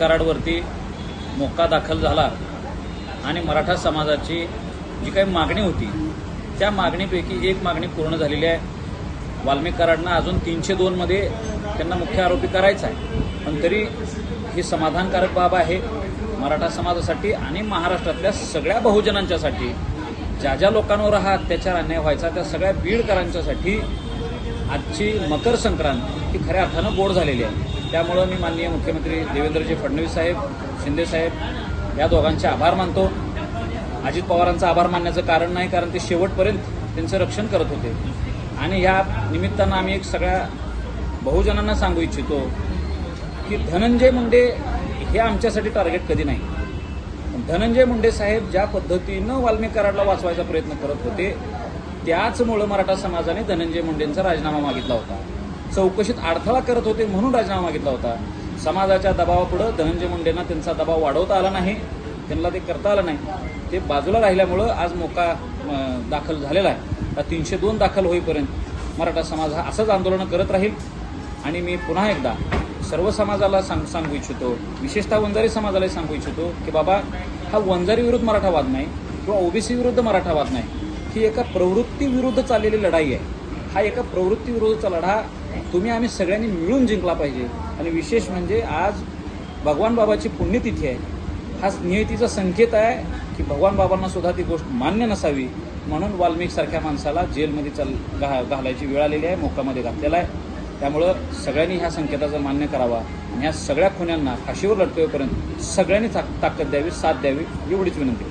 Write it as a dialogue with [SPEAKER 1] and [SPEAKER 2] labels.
[SPEAKER 1] कराडवरती मोक्का दाखल झाला. आणि मराठा समाजाची जी काही मागणी होती त्या मागणीपैकी एक मागणी पूर्ण झालेली आहे. वाल्मिक कराडनं अजून तीनशे दोनमध्ये त्यांना मुख्य आरोपी करायचा आहे. पण तरी ही समाधानकारक बाब आहे. मराठा समाजासाठी आणि महाराष्ट्रातल्या सगळ्या बहुजनांच्यासाठी ज्या ज्या लोकांवर हा अत्याचार अन्याय व्हायचा त्या सगळ्या बीडकरांच्यासाठी आजची मकर संक्रांत ही खऱ्या अर्थानं गोड झालेली आहे. त्यामुळं मी माननीय मुख्यमंत्री देवेंद्रजी फडणवीस साहेब शिंदे साहेब या दोघांचे आभार मानतो. अजित पवारांचा आभार मानण्याचं कारण नाही कारण ते शेवटपर्यंत त्यांचं रक्षण करत होते. आणि ह्या निमित्तानं आम्ही एक सगळ्या बहुजनांना सांगू इच्छितो की धनंजय मुंडे हे आमच्यासाठी टार्गेट कधी नाही. धनंजय मुंडे साहेब ज्या पद्धतीनं वाल्मिक कराडला वाचवायचा प्रयत्न करत होते त्याचमुळं मराठा समाजाने धनंजय मुंडेंचा राजीनामा मागितला होता. चौकशीत अडथळा करत होते म्हणून राजीनामा मागितला होता. समाजाच्या दबावापुढं धनंजय मुंडेंना त्यांचा दबाव वाढवता आला नाही. त्यांना ते करता आलं नाही. ते बाजूला राहिल्यामुळं आज मोका दाखल झालेला आहे. तीनशे दोन दाखल होईपर्यंत मराठा समाज हा असंच आंदोलनं करत राहील. आणि मी पुन्हा एकदा सर्व समाजाला सांग सांगू इच्छितो विशेषतः वंजारी समाजालाही सांगू इच्छितो की बाबा हा वंजारी विरुद्ध मराठावाद नाही किंवा ओबीसी विरुद्ध मराठावाद नाही. ही एका प्रवृत्तीविरुद्ध चाललेली लढाई आहे. हा एका प्रवृत्तीविरुद्धचा लढा तुम्ही आम्ही सगळ्यांनी मिळून जिंकला पाहिजे. आणि विशेष म्हणजे आज भगवान बाबाची पुण्यतिथी आहे. हा नियतीचा संकेत आहे की भगवान बाबांना सुद्धा ती गोष्ट मान्य नसावी. म्हणून वाल्मिकसारख्या माणसाला जेलमध्ये चाल घा घालायची वेळ आलेली आहे मोकामध्ये घातलेला आहे. त्यामुळं सगळ्यांनी ह्या संकेताचा मान्य करावा आणि ह्या सगळ्या खुन्यांना फाशीवर लटकवेपर्यंत सगळ्यांनी ताक- ताकद द्यावी साथ द्यावी एवढीच विनंती